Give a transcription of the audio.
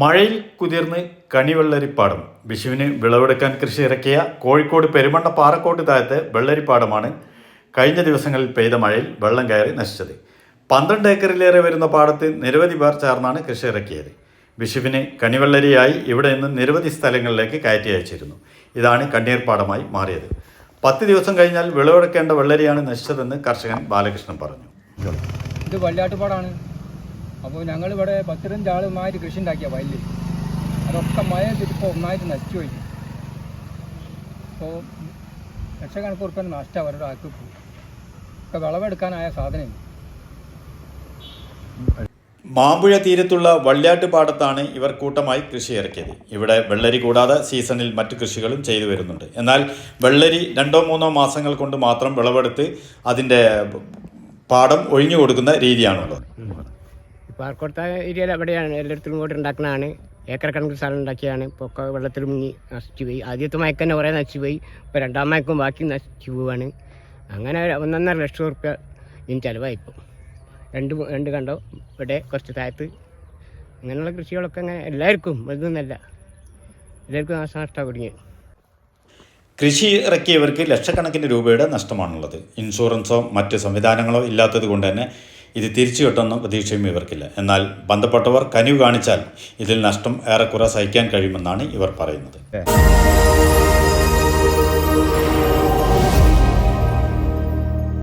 മഴയിൽ കുതിർന്ന് കണിവെള്ളരിപ്പാടം. വിഷുവിന് വിളവെടുക്കാൻ കൃഷി ഇറക്കിയ കോഴിക്കോട് പെരുമണ്ണ പാറക്കോട്ട് താഴത്തെ വെള്ളരിപ്പാടമാണ് കഴിഞ്ഞ ദിവസങ്ങളിൽ പെയ്ത മഴയിൽ വെള്ളം കയറി നശിച്ചത്. പന്ത്രണ്ട് ഏക്കറിലേറെ വരുന്ന പാടത്ത് നിരവധി പേർ ചേർന്നാണ് കൃഷി ഇറക്കിയത്. വിഷുവിന് കണിവെള്ളരിയായി ഇവിടെ നിന്ന് നിരവധി സ്ഥലങ്ങളിലേക്ക് കയറ്റി അയച്ചിരുന്നു. ഇതാണ് കണ്ണീർപ്പാടമായി മാറിയത്. പത്ത് ദിവസം കഴിഞ്ഞാൽ വിളവെടുക്കേണ്ട വെള്ളരിയാണ് നശിച്ചതെന്ന് കർഷകൻ ബാലകൃഷ്ണൻ പറഞ്ഞു. ഇത് വള്ളിയാട്ടുപാടാണ് അപ്പോൾ ഞങ്ങളിവിടെ പത്തിരഞ്ച് ആളുമായിട്ട് കൃഷി ഉണ്ടാക്കിയ വയലിൽ അതൊക്കെ മഴ തിരിപ്പോൾ ഒന്നായിട്ട് നശിച്ചു പോയി. അപ്പോൾ ലക്ഷക്കണക്കിന് ഉറപ്പിന് നഷ്ടം അവരുടെ ആക്കി പോകും ഒക്കെ വിളവെടുക്കാനായ സാധനം. മാമ്പുഴ തീരത്തുള്ള വള്ളിയാട്ട് പാടത്താണ് ഇവർ കൂട്ടമായി കൃഷി ഇറക്കിയത്. ഇവിടെ വെള്ളരി കൂടാതെ സീസണിൽ മറ്റു കൃഷികളും ചെയ്തു വരുന്നുണ്ട്. എന്നാൽ വെള്ളരി രണ്ടോ മൂന്നോ മാസങ്ങൾ കൊണ്ട് മാത്രം വിളവെടുത്ത് അതിന്റെ പാടം ഒഴിഞ്ഞു കൊടുക്കുന്ന രീതിയാണുള്ളത്. പാർക്കോട്ട ഏരിയയിൽ എവിടെയാണ് എല്ലായിടത്തും കൂടെ ഉണ്ടാക്കുന്നതാണ് ഏക്കർ കണക്കിന് സ്ഥലം ഉണ്ടാക്കിയാണ് ഇപ്പോൾ ഒക്കെ വെള്ളത്തിൽ മുങ്ങി നശിച്ചു പോയി. ആദ്യത്തെ മയക്ക് തന്നെ കുറേ നശിച്ചു പോയി. ഇപ്പോൾ രണ്ടാം മയക്കും ബാക്കി നശിച്ചു പോവാണ്. അങ്ങനെ ഒന്നൊന്നര ലക്ഷം റുപ്യ ചിലവായി ചിലവായിപ്പോൾ രണ്ട് രണ്ട് കണ്ടോ? ഇവിടെ കുറച്ച് താഴത്ത്. അങ്ങനെയുള്ള കൃഷികളൊക്കെ അങ്ങനെ എല്ലാവർക്കും ഇതൊന്നല്ല എല്ലാവർക്കും നഷ്ടമാണ് കുടുങ്ങിയത് കൃഷി ഇറക്കിയവർക്ക് ലക്ഷക്കണക്കിന് രൂപയുടെ നഷ്ടമാണുള്ളത്. ഇൻഷുറൻസോ മറ്റ് സംവിധാനങ്ങളോ ഇല്ലാത്തത് കൊണ്ട് തന്നെ ഇത് തിരിച്ചു കിട്ടുമെന്ന പ്രതീക്ഷയും ഇവർക്കില്ല. എന്നാൽ ബന്ധപ്പെട്ടവർ കനിവ് കാണിച്ചാൽ ഇതിൽ നഷ്ടം ഏറെക്കുറെ സഹിക്കാൻ കഴിയുമെന്നാണ് ഇവർ പറയുന്നത്.